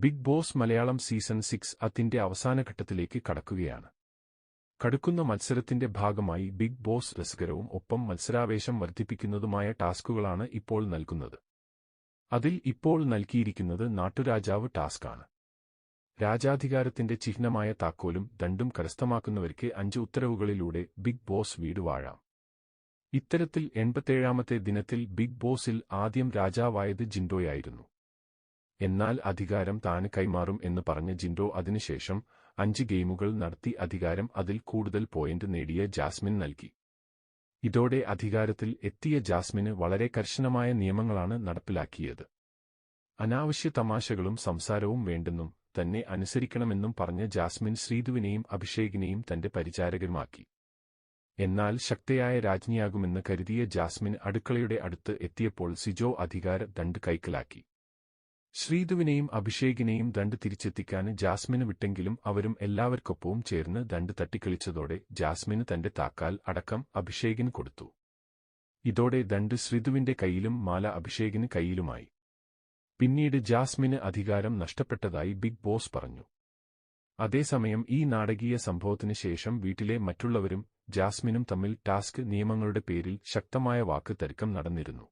Big Boss Malayalam season six അതിന്റെ അവസാന ഘട്ടത്തിലേക്ക് കടക്കുകയാണ്. കടുക്കുന്ന മത്സരത്തിന്റെ ഭാഗമായി ബിഗ് ബോസ് രസകരവും ഒപ്പം മത്സരാവേശം വർദ്ധിപ്പിക്കുന്നതുമായ ടാസ്കുകളാണ് ഇപ്പോൾ നൽകുന്നത്. അതിൽ ഇപ്പോൾ നൽകിയിരിക്കുന്നത് നാട്ടുരാജാവ് ടാസ്കാണ്. രാജാധികാരത്തിന്റെ ചിഹ്നമായ താക്കോലും ദണ്ടും കരസ്ഥമാക്കുന്നവർക്ക് അഞ്ച് ഉത്തരവുകളിലൂടെ ബിഗ് ബോസ് വീട് വാഴാം. ഇത്തരത്തിൽ എൺപത്തേഴാമത്തെ ദിനത്തിൽ ബിഗ് ബോസിൽ ആദ്യം രാജാവായത് ജിൻഡോയായിരുന്നു. എന്നാൽ അധികാരം താൻ കൈമാറും എന്ന് പറഞ്ഞ ജിൻഡോ അതിനുശേഷം അഞ്ച് ഗെയിമുകൾ നടത്തി അധികാരം അതിൽ കൂടുതൽ പോയിന്റ് നേടിയ ജാസ്മിൻ നൽകി. ഇതോടെ അധികാരത്തിൽ എത്തിയ ജാസ്മിന് വളരെ കർശനമായ നിയമങ്ങളാണ് നടപ്പിലാക്കിയത്. അനാവശ്യ തമാശകളും സംസാരവും വേണ്ടെന്നും തന്നെ അനുസരിക്കണമെന്നും പറഞ്ഞ ജാസ്മിൻ ശ്രീധുവിനെയും അഭിഷേകിനെയും തന്റെ പരിചാരകരുമാക്കി. എന്നാൽ ശക്തയായ രാജ്ഞിയാകുമെന്ന് കരുതിയ ജാസ്മിൻ അടുക്കളയുടെ അടുത്ത് എത്തിയപ്പോൾ സിജോ അധികാര ദണ്ട് കൈക്കലാക്കി. ശ്രീധുവിനെയും അഭിഷേകിനെയും ദണ്ട് തിരിച്ചെത്തിക്കാൻ ജാസ്മിന് വിട്ടെങ്കിലും അവരും എല്ലാവർക്കൊപ്പവും ചേർന്ന് ദണ്ട് തട്ടിക്കളിച്ചതോടെ ജാസ്മിന് തന്റെ താക്കാൽ അടക്കം അഭിഷേകിന് കൊടുത്തു. ഇതോടെ ദണ്ട് ശ്രീധുവിന്റെ കയ്യിലും മാല അഭിഷേകിന് കയ്യിലുമായി. പിന്നീട് ജാസ്മിന് അധികാരം നഷ്ടപ്പെട്ടതായി ബിഗ് ബോസ് പറഞ്ഞു. അതേസമയം ഈ നാടകീയ സംഭവത്തിന് ശേഷം വീട്ടിലെ മറ്റുള്ളവരും ജാസ്മിനും തമ്മിൽ ടാസ്ക് നിയമങ്ങളുടെ പേരിൽ ശക്തമായ വാക്ക് തർക്കം നടന്നിരുന്നു.